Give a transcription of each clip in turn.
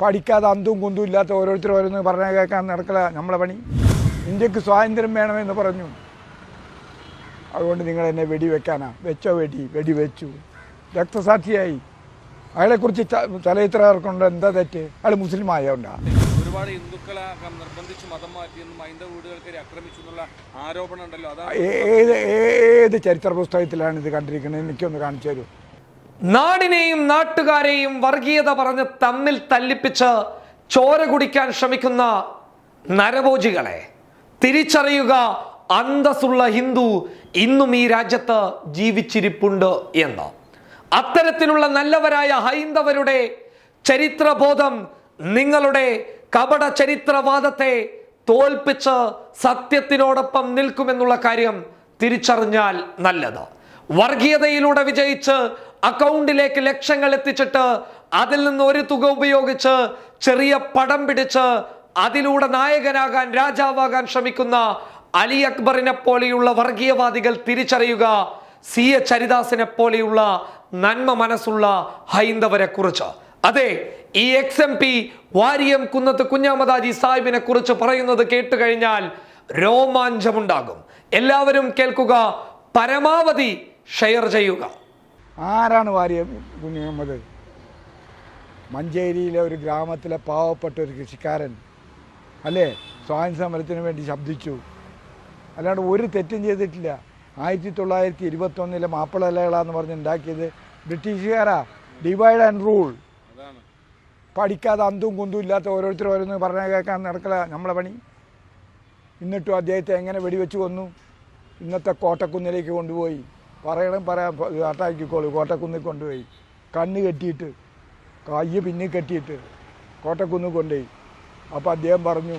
പഠിക്കാതെ അന്തും കുന്തും ഇല്ലാത്ത ഓരോരുത്തർ ഓരോന്ന് പറഞ്ഞ കേൾക്കാൻ നടക്കല നമ്മളെ പണി. ഇന്ത്യയ്ക്ക് സ്വാതന്ത്ര്യം വേണമെന്ന് പറഞ്ഞു. അതുകൊണ്ട് നിങ്ങൾ എന്നെ വെടിവെക്കാനാ. വെച്ചോ വെടി. വെടിവെച്ചു രക്തസാക്ഷിയായി. അയാളെക്കുറിച്ച് കുറിച്ച് തലയിത്ര കൊണ്ട് എന്താ തെറ്റ്? അയാൾ മുസ്ലിം ആയതുകൊണ്ടാ. ഒരുപാട് ഹിന്ദുക്കളെ നിർബന്ധിച്ച് മതം മാറ്റിയെന്നും ഹൈന്ദവ വീടുകൾക്ക് ആക്രമിച്ചു എന്നുള്ള ആരോപണം ഉണ്ടല്ലോ അതാണ് ഏത് ഏത് ചരിത്ര പുസ്തകത്തിലാണ് ഇത് കണ്ടിരിക്കുന്നത്? എനിക്കൊന്ന് കാണിച്ചു തരൂ. നാടിനെയും നാട്ടുകാരെയും വർഗീയത പറഞ്ഞ് തമ്മിൽ തല്ലിപ്പിച്ച് ചോര കുടിക്കാൻ ശ്രമിക്കുന്ന നരഭോജികളെ തിരിച്ചറിയുക അന്തസ്സുള്ള ഹിന്ദു ഇന്നും ഈ രാജ്യത്ത് ജീവിച്ചിരിപ്പുണ്ട് എന്ന്. അത്തരത്തിലുള്ള നല്ലവരായ ഹൈന്ദവരുടെ ചരിത്രബോധം നിങ്ങളുടെ കപട ചരിത്രവാദത്തെ തോൽപ്പിച്ച് സത്യത്തിനോടൊപ്പം നിൽക്കുമെന്നുള്ള കാര്യം തിരിച്ചറിഞ്ഞാൽ നല്ലത്. വർഗീയതയിലൂടെ വിജയിച്ച് അക്കൗണ്ടിലേക്ക് ലക്ഷങ്ങൾ എത്തിച്ചിട്ട് അതിൽ നിന്ന് ഒരു തുക ഉപയോഗിച്ച് ചെറിയ പടം പിടിച്ച് അതിലൂടെ നായകനാകാൻ രാജാവാകാൻ ശ്രമിക്കുന്ന അലി അക്ബറിനെ പോലെയുള്ള വർഗീയവാദികൾ തിരിച്ചറിയുക സി എച്ച് ഹരിദാസിനെ പോലെയുള്ള നന്മ മനസ്സുള്ള ഹൈന്ദവരെ കുറിച്ച്. അതെ ഈ ex M P Variyam Kunnath Kunjahammad Haji സാഹിബിനെ കുറിച്ച് പറയുന്നത് കേട്ട് കഴിഞ്ഞാൽ രോമാഞ്ചമുണ്ടാകും. എല്ലാവരും കേൾക്കുക പരമാവധി ഷെയർ ചെയ്യുക. ആരാണ് വാരിയ കുഞ്ഞുമുഹമ്മദ് മഞ്ചേരിയിലെ ഒരു ഗ്രാമത്തിലെ പാവപ്പെട്ട ഒരു കൃഷിക്കാരൻ. അല്ലേ? സ്വാതന്ത്ര്യ സമരത്തിന് വേണ്ടി ശബ്ദിച്ചു. അല്ലാണ്ട് ഒരു തെറ്റും ചെയ്തിട്ടില്ല. ആയിരത്തി തൊള്ളായിരത്തി ഇരുപത്തൊന്നിലെ മാപ്പിളലകള എന്ന് പറഞ്ഞ് ഉണ്ടാക്കിയത് ബ്രിട്ടീഷുകാരാ. ഡിവൈഡ് ആൻഡ് റൂൾ പഠിക്കാതെ അന്തും കുന്തും ഇല്ലാത്ത ഓരോരുത്തർ ഓരോന്ന് പറഞ്ഞ കേൾക്കാൻ നടക്കല നമ്മളെ പണി. എന്നിട്ടും അദ്ദേഹത്തെ എങ്ങനെ വെടിവെച്ച് കൊന്നു? ഇന്നത്തെ കോട്ടക്കുന്നിലേക്ക് കൊണ്ടുപോയി. പറയണം പറയാം. അട്ടാക്കിക്കോളൂ കോട്ടക്കുന്നിൽ കൊണ്ടുപോയി. കണ്ണ് കെട്ടിയിട്ട് കയ്യ് പിന്നിൽ കെട്ടിയിട്ട് കോട്ടക്കുന്ന് കൊണ്ടുപോയി. അപ്പോൾ അദ്ദേഹം പറഞ്ഞു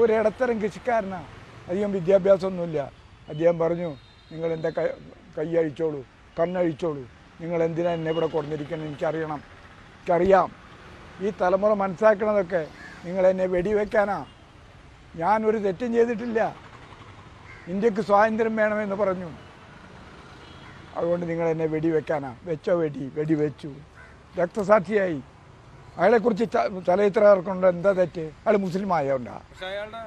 ഒരിടത്തരം കൃഷിക്കാരനാണ് അധികം വിദ്യാഭ്യാസമൊന്നുമില്ല. അദ്ദേഹം പറഞ്ഞു നിങ്ങൾ എന്റെ കൈ കൈ അഴിച്ചോളൂ കണ്ണഴിച്ചോളൂ നിങ്ങൾ എന്തിനാണ് എന്നെ ഇവിടെ കൊണ്ടിരിക്കുന്നത് എനിക്കറിയണം. എനിക്കറിയാം. ഈ തലമുറ മനസ്സിലാക്കണതൊക്കെ നിങ്ങൾ എന്നെ വെടിവെക്കാനാ. ഞാനൊരു തെറ്റും ചെയ്തിട്ടില്ല. ഇന്ത്യയ്ക്ക് സ്വാതന്ത്ര്യം വേണമെന്ന് പറഞ്ഞു. അതുകൊണ്ട് നിങ്ങൾ എന്നെ വെടിവെക്കാനാ. വെച്ചോ വെടി വെടി വെച്ചു രക്തസാക്ഷിയായി. അയാളെക്കുറിച്ച് കുറിച്ച് തലയിത്ര കൊണ്ട് എന്താ തെറ്റ്? അയാൾ മുസ്ലിം ആയതുകൊണ്ടാ പക്ഷെ അയാളുടെ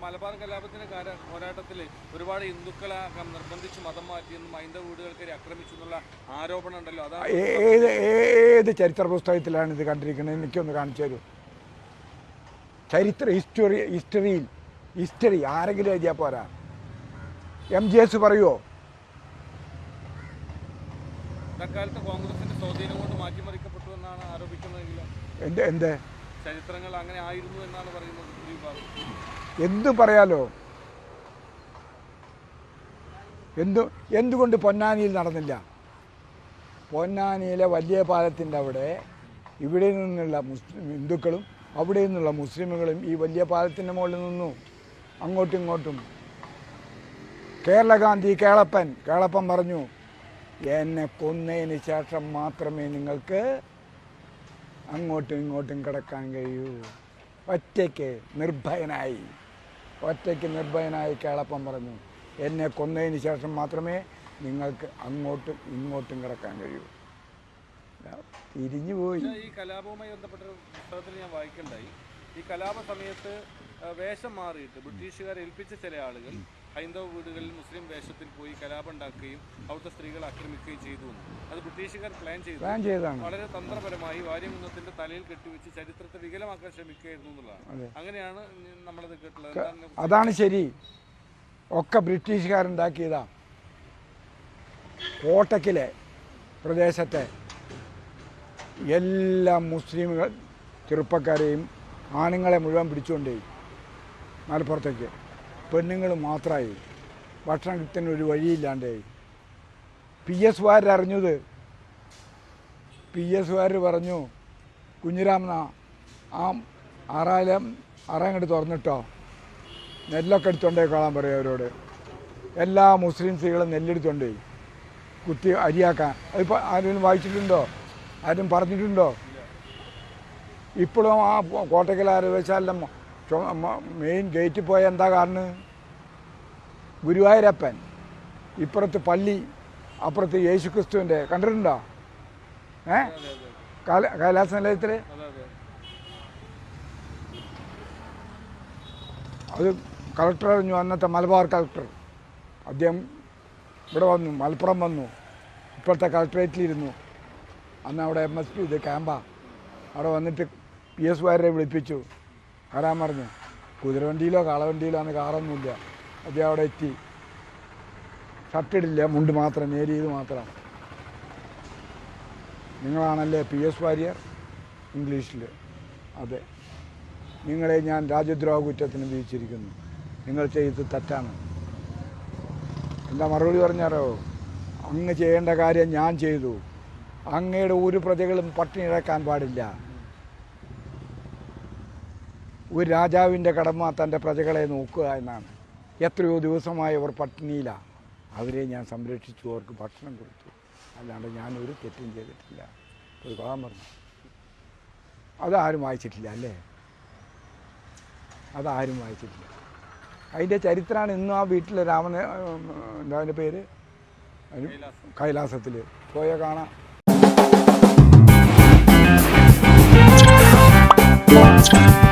മലബാർ കലാപത്തിന്റെ പോരാട്ടത്തിൽ ഒരുപാട് ഹിന്ദുക്കളെ ക- നിർബന്ധിച്ച് മതം മാറ്റിയെന്നും ഹൈന്ദവ വീടുകൾക്ക് ആക്രമിച്ചു എന്നുള്ള ആരോപണം ഉണ്ടല്ലോ. അതാണ് ഏത് ഏത് ചരിത്ര പുസ്തകത്തിലാണ് ഇത് കണ്ടിരിക്കുന്നത്? എനിക്കൊന്ന് കാണിച്ചു തരൂ. ചരിത്ര ഹിസ്റ്ററി ഹിസ്റ്ററിയിൽ ഹിസ്റ്ററി ആരെങ്കിലും എഴുതിയാ പോരാ? എം ജി എസ് പറയുമോ ഇക്കാലത്ത് കോൺഗ്രസിന്റെ സ്വാധീനം കൊണ്ട് മാറ്റിമറിക്കപ്പെട്ടു എന്നാണ് ആരോപിക്കുന്നതെങ്കിലും എന്ത് എന്ത്? ചരിത്രങ്ങൾ അങ്ങനെ ആയിരുന്നു എന്നാണ് പറയുന്നത് എന്ത് പറയാലോ? എന്തു എന്തുകൊണ്ട് പൊന്നാനിയിൽ നടന്നില്ല? പൊന്നാനിയിലെ വലിയ പാലത്തിന്റെ അവിടെ ഇവിടെ നിന്നുള്ള മുസ്ലിം ഹിന്ദുക്കളും അവിടെ നിന്നുള്ള മുസ്ലിമുകളും ഈ വലിയ പാലത്തിന്റെ മുകളിൽ നിന്നു. അങ്ങോട്ടും ഇങ്ങോട്ടും. കേരളഗാന്ധി കേളപ്പൻ കേളപ്പൻ പറഞ്ഞു എന്നെ കൊന്നതിന് ശേഷം മാത്രമേ നിങ്ങൾക്ക് അങ്ങോട്ടും ഇങ്ങോട്ടും കിടക്കാൻ കഴിയൂ. ഒറ്റയ്ക്ക് നിർഭയനായി. ഒറ്റയ്ക്ക് നിർഭയനായി കേളപ്പം പറഞ്ഞു. എന്നെ കൊന്നതിന് ശേഷം മാത്രമേ നിങ്ങൾക്ക് അങ്ങോട്ടും ഇങ്ങോട്ടും കിടക്കാൻ കഴിയൂ. തിരിഞ്ഞു പോയി ഈ കലാപവുമായി ബന്ധപ്പെട്ട പുസ്തകത്തിൽ ഞാൻ വായിക്കണ്ടായി. ഈ കലാപ സമയത്ത് വേഷം മാറിയിട്ട് ബ്രിട്ടീഷുകാർ ഏൽപ്പിച്ച ചില ആളുകൾ ഹൈന്ദവ വീടുകളിൽ മുസ്ലിം വേഷത്തിൽ പോയി കലാപം ഉണ്ടാക്കുകയും അവിടുത്തെ സ്ത്രീകളെ ആക്രമിക്കുകയും ചെയ്തു. അത് ബ്രിട്ടീഷുകാർ പ്ലാൻ ചെയ്തു. പ്ലാൻ ചെയ്തതാണ്. വളരെ തന്ത്രപരമായി വാര്യമുന്നത്തിന്റെ തലയിൽ കെട്ടിവെച്ച് ചരിത്രത്തെ വികലമാക്കാൻ ശ്രമിക്കുകയായിരുന്നു എന്നുള്ളതാണ്. അങ്ങനെയാണ് നമ്മളത് കേട്ടുള്ളത് അതാണ് ശരി. ഒക്കെ ബ്രിട്ടീഷുകാരുണ്ടാക്കിയതാ. കോട്ടക്കിലെ പ്രദേശത്തെ എല്ലാ മുസ്ലിമുകൾ ചെറുപ്പക്കാരെയും ആണുങ്ങളെ മുഴുവൻ പിടിച്ചുകൊണ്ടേയി. മലപ്പുറത്തേക്ക്. പെണ്ണുങ്ങൾ മാത്രമായി ഭക്ഷണം കിട്ടുന്ന ഒരു വഴിയില്ലാണ്ടായി. പി എസ് വാരറിഞ്ഞത് പി എസ് വാര് പറഞ്ഞു കുഞ്ഞിരാമന ആ ആറാലം ആറാങ്ങോട്ട് തുറന്നിട്ടോ? നെല്ലൊക്കെ എടുത്തോണ്ടേ കാണാൻ പറയും അവരോട്. എല്ലാ മുസ്ലിം സ്ത്രീകളും നെല്ലെടുത്തോണ്ടേ കുത്തി അരിയാക്കാൻ. അതിപ്പോൾ ആരെങ്കിലും വായിച്ചിട്ടുണ്ടോ? ആരും പറഞ്ഞിട്ടുണ്ടോ? ഇപ്പോഴും ആ കോട്ടയ്ക്കൽ ആരോഗ്യശാലിന്റെ മെയിൻ ഗേറ്റിൽ പോയ എന്താ കാരണം? ഗുരുവായൂരപ്പൻ ഇപ്പുറത്ത് പള്ളി അപ്പുറത്ത് യേശുക്രിസ്തുവിന്റെ കണ്ടിട്ടുണ്ടോ? ഏ? കൈലാസ നിലയത്തിൽ അത് കളക്ടർ അറിഞ്ഞു അന്നത്തെ മലബാർ കളക്ടർ അദ്ദേഹം ഇവിടെ വന്നു മലപ്പുറം വന്നു. ഇപ്പോഴത്തെ കളക്ടറേറ്റിലിരുന്നു അന്ന് അവിടെ എം എസ് പി ഇത് ക്യാമ്പാണ് അവിടെ വന്നിട്ട് പി എസ് വാര്യരെ വിളിപ്പിച്ചു. വരാൻ പറഞ്ഞു കുതിരവണ്ടിയിലോ കാളവണ്ടിയിലോ അന്ന് കാറൊന്നുമില്ല. അദ്ദേഹം അവിടെ എത്തി. ഷർട്ടിടില്ല മുണ്ട് മാത്രം നേരിയത് മാത്രം നിങ്ങളാണല്ലേ പി എസ് വാര്യർ? ഇംഗ്ലീഷിൽ അതെ. നിങ്ങളെ ഞാൻ രാജ്യദ്രോഹ കുറ്റത്തിന് വിധിച്ചിരിക്കുന്നു. നിങ്ങൾ ചെയ്ത് തെറ്റാണ്. എന്താ മറുപടി പറഞ്ഞാരോ അങ്ങ് ചെയ്യേണ്ട കാര്യം ഞാൻ ചെയ്തു. അങ്ങയുടെ ഒരു പ്രജകളും പട്ടിണി ഇഴക്കാൻ പാടില്ല. ഒരു രാജാവിന്റെ കടമ തന്റെ പ്രജകളെ നോക്കുക എന്നാണ്. എത്രയോ ദിവസമായി അവർ പട്ടിണിയിലാണ് അവരെ ഞാൻ സംരക്ഷിച്ചു അവർക്ക് ഭക്ഷണം കൊടുത്തു. അല്ലാണ്ട് ഞാൻ ഒരു തെറ്റും ചെയ്തിട്ടില്ല. ഒരു കൊള്ളാൻ പറഞ്ഞു. അതാരും വായിച്ചിട്ടില്ല അല്ലേ? അതാരും വായിച്ചിട്ടില്ല. അതിന്റെ ചരിത്രമാണ് ഇന്നും ആ വീട്ടിൽ രാമന അതിന്റെ പേര്? കൈലാസത്തിൽ പോയ കാണാം. Thank